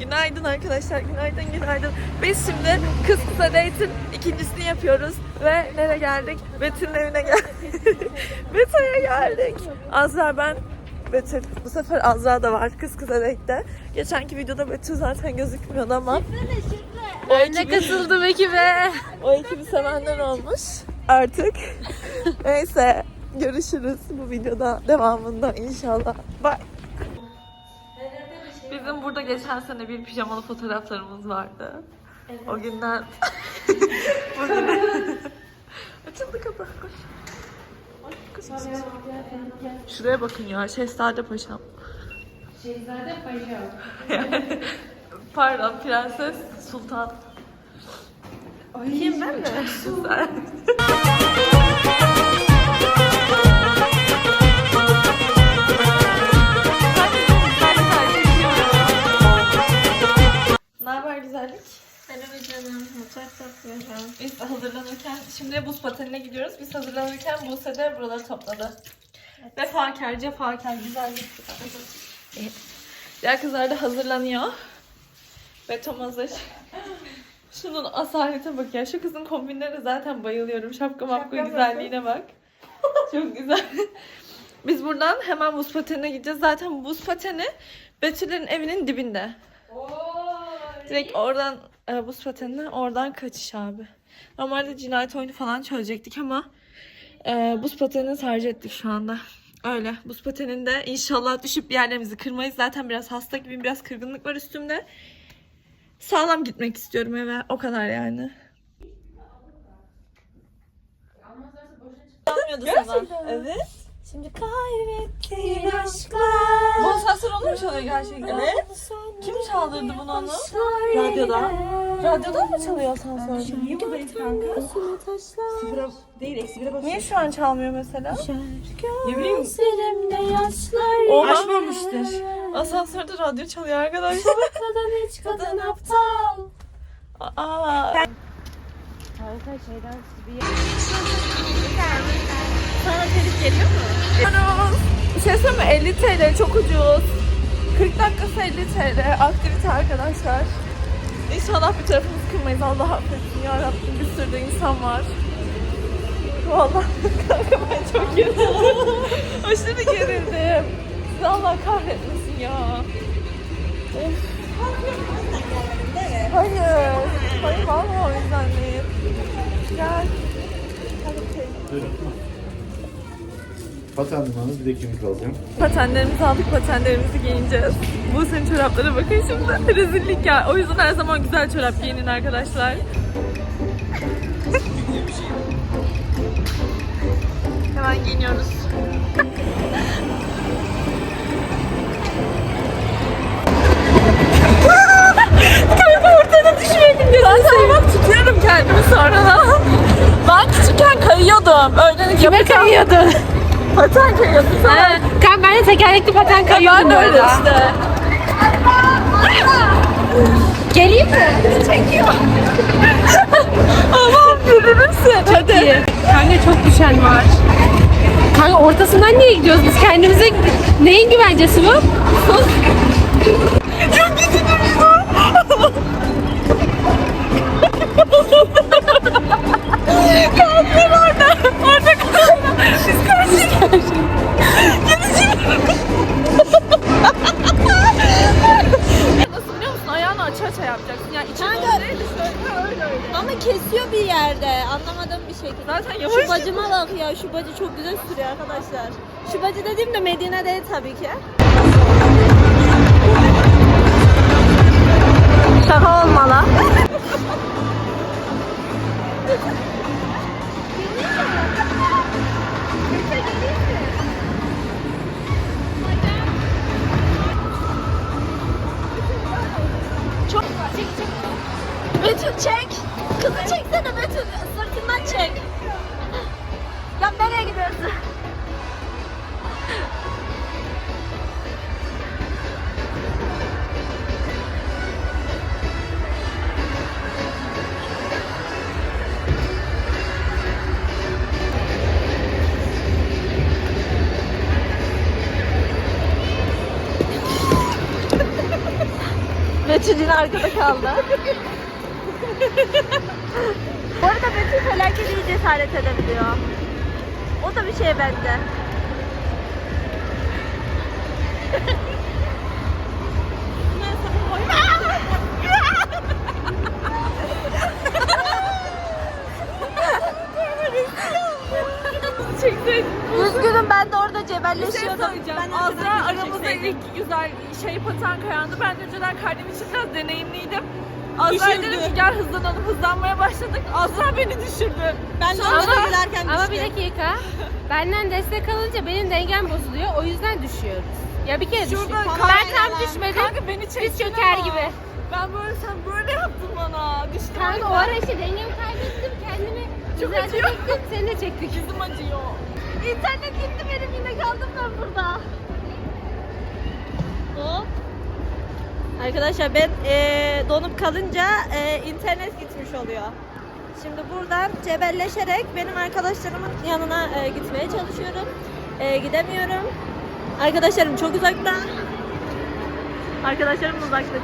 Günaydın arkadaşlar, günaydın, günaydın. Biz şimdi Kız Kısa Date'in ikincisini yapıyoruz ve nereye geldik? Betül'ün evine geldik. Betül'e geldik. Azra ben, Betül. Bu sefer Azra da var Kız Kısa Date'de. Geçenki videoda Betül zaten gözükmüyordu ama o Ne ekibi, katıldım ekibe. o ekibi sevenler olmuş artık. Neyse görüşürüz bu videoda devamında inşallah. Bye. Bizim burada geçen sene bir pijamalı fotoğraflarımız vardı. O günden bugüne açıldı kapı. Koş. Koş, koş, koş. Şuraya bakın ya Şehzade Paşam. Şehzade Paşa. Pardon Prenses Sultan. Kim ben mi? Güzel. Ne haber güzellik? Merhaba canım. Mutfak yapıyorum. Biz hazırlanırken, şimdi buz patenine gidiyoruz. Biz hazırlanırken Buse de buraları topladı. Ve fakir, cefakar, güzellik. Evet. Diğer kızlar da hazırlanıyor. Ve Tom hazır. Şunun asalete bak ya. Şu kızın kombinlerine zaten bayılıyorum. Şapka mapka güzelliğine bak. Çok güzel. Biz buradan hemen buz patenine gideceğiz. Zaten buz pateni Betül'ün evinin dibinde. Direkt oradan e, buz patenine oradan kaçış abi. Normalde cinayet oyunu falan çözecektik ama e, buz patenini tercih ettik şu anda. Öyle. Buz pateninde inşallah düşüp bir yerlerimizi kırmayız. Zaten biraz hasta gibiyim. Biraz kırgınlık var üstümde. Sağlam gitmek istiyorum eve. O kadar yani. Gerçekten. Evet. Şimdi kaybettiğin aşklar. Bu asansör onu mu çalıyor gerçekten? Evet. Kim çaldırdı bunu onu? Radyoda. Radyodan mı çalıyor asansör? Niye buradayız kanka? Sıfıra değil eksi bire basıyor. Niye şu an çalmıyor mesela? Ne bileyim. Gözlerimde yaşlar. Asansörde radyo çalıyor arkadaşlar. Kadın hiç kadın aptal. Aa. Harika şeyden bir Sana telif geliyor mu? Bir şey söyleyeyim mi? 50 TL çok ucuz. 40 dakikası 50 TL. Aktivite arkadaşlar. İnşallah bir tarafımız kırmayız. Allah affetsin ya Rabbim. Bir sürü de insan var. Vallahi kanka ben çok gerildim. Aşırı gerildim. Allah kahretmesin ya. Of. Hayır. Hayır vallahi o yüzden değil. Gel. Hadi. Paten numaranız bir de kimlik alacağım. Patenlerimizi aldık, patenlerimizi giyineceğiz. Bu senin çoraplara bakın şimdi. Rezillik ya. O yüzden her zaman güzel çorap giyinin arkadaşlar. Hemen giyiniyoruz. kendimi sonradan. Ben küçükken kayıyordum. Öğrenlik Kime kayıyordun? Paten kayıyordum. Sen Kan ben de tekerlekli paten kayıyordum ben de öyle işte. Geleyim mi? Çekiyor. Aman bilirsin. Çok iyi. Kanka çok düşen var. Kanka ortasından niye gidiyoruz biz kendimize? Neyin güvencesi bu? Çok kötü Kalkın orada. Orada kalkın. Biz karşıyız. Nasıl biliyor musun? Ayağını aça yapacaksın. Yani içe doğru değil de şöyle öyle öyle. Ama kesiyor bir yerde. Anlamadığım bir şekilde. Zaten yavaş Şu bacıma bak ya. Şu bacı çok güzel sürüyor arkadaşlar. Şu bacı dediğim de Medine değil tabii ki. burası. Betül'ün arkada kaldı. Bu arada Betül felaket iyi cesaret edebiliyor. O da bir şey bende. Üzgünüm ben de orada Bir şey cebelleşiyordum. Ben Azra aramızda ilk güzel şey paten kayandı. Ben de önceden kaydım için biraz deneyimliydim. Azra dedim ki gel hızlanalım. Hızlanmaya başladık. Azra beni düşürdü. Ben de gülerken Ama bir dakika. Benden destek alınca benim dengem bozuluyor. O yüzden düşüyoruz. Ya bir kere düştüm. Şurada Ben kameralar. tam düşmedim. Kanka beni çektin Biz çöker ama. gibi. Ben böyle sen böyle yaptın bana. Düştüm. Kanka o ara işte dengemi kaybettim. Kendimi Çok acıyor. için seni de çektik. Yüzüm acıyor. İnternet gitti benim yine kaldım ben burada. Hop. Arkadaşlar ben eee, donup kalınca eee, internet gitmiş oluyor. Şimdi buradan cebelleşerek benim arkadaşlarımın yanına eee, gitmeye çalışıyorum. Eee, gidemiyorum. Arkadaşlarım çok uzakta. Arkadaşlarım uzaklık.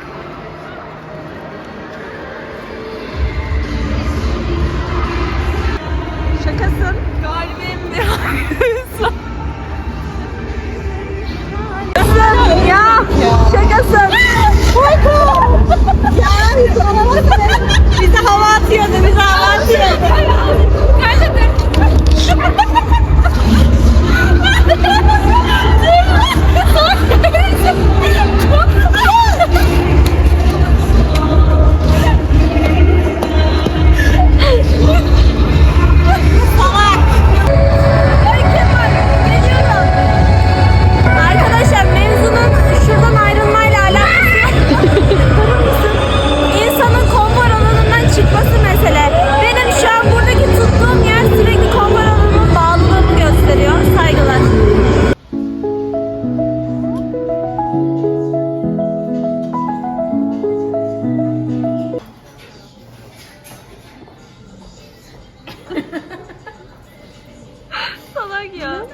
Salak ya.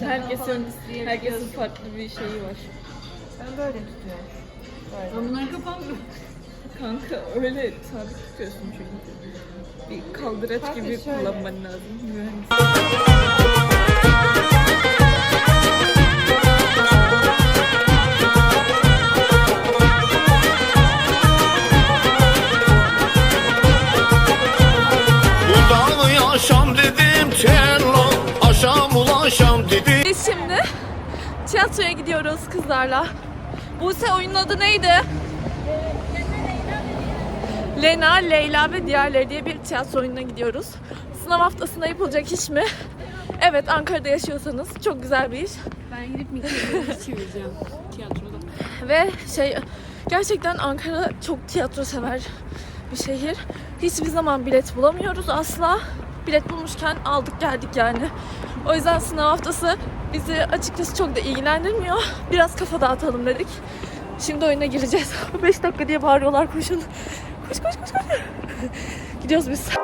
Herkesin, herkesin farklı bir şeyi var. Ben böyle tutuyorum. Bunlar kapanmıyor. Kanka öyle sabit tutuyorsun çünkü. Bir kaldıraç Kanka gibi şöyle. kullanman lazım. Mühendis. Kızlarla. Buse oyunun adı neydi? Lena, Leyla ve diğerleri diye bir tiyatro oyununa gidiyoruz. Sınav haftasında yapılacak iş mi? Evet Ankara'da yaşıyorsanız çok güzel bir iş. Ben gidip mikrofonu çevireceğim tiyatroda. Ve şey gerçekten Ankara çok tiyatro sever bir şehir. Hiçbir zaman bilet bulamıyoruz asla. Bilet bulmuşken aldık geldik yani. O yüzden sınav haftası bizi açıkçası çok da ilgilendirmiyor. Biraz kafa dağıtalım dedik. Şimdi oyuna gireceğiz. 5 dakika diye bağırıyorlar koşun. Koş koş koş koş. Gidiyoruz biz.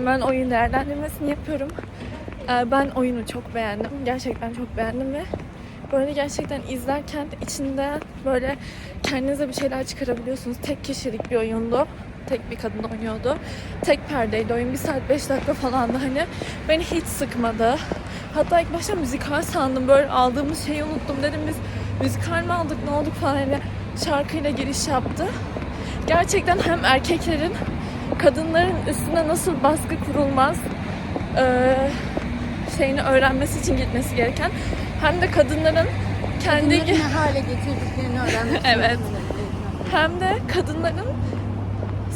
Hemen oyun değerlendirmesini yapıyorum. Ee, Ben oyunu çok beğendim. Gerçekten çok beğendim ve böyle gerçekten izlerken içinde böyle kendinize bir şeyler çıkarabiliyorsunuz. Tek kişilik bir oyundu. Tek bir kadın oynuyordu. Tek perdeydi oyun. Bir saat beş dakika falandı hani. Beni hiç sıkmadı. Hatta ilk başta müzikal sandım. Böyle aldığımız şeyi unuttum. Dedim biz müzikal mi aldık ne olduk falan. Hani şarkıyla giriş yaptı. Gerçekten hem erkeklerin kadınların üstüne nasıl baskı kurulmaz eee, şeyini öğrenmesi için gitmesi gereken hem de kadınların kendi ne hale getirdiklerini öğrenmek Evet. hem de kadınların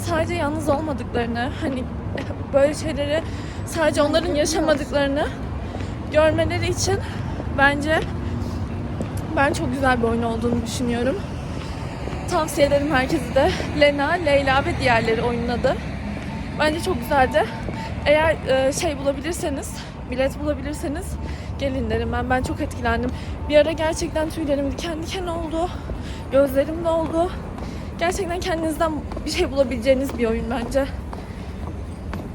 sadece yalnız olmadıklarını hani böyle şeyleri sadece onların yaşamadıklarını görmeleri için bence ben çok güzel bir oyun olduğunu düşünüyorum. Tavsiye ederim herkese de. Lena, Leyla ve diğerleri oynadı. Bence çok güzeldi. Eğer e, şey bulabilirseniz, bilet bulabilirseniz gelin derim ben. Ben çok etkilendim. Bir ara gerçekten tüylerim diken diken oldu. Gözlerim doldu. Gerçekten kendinizden bir şey bulabileceğiniz bir oyun bence.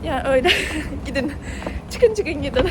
Yani öyle. gidin. Çıkın çıkın gidin.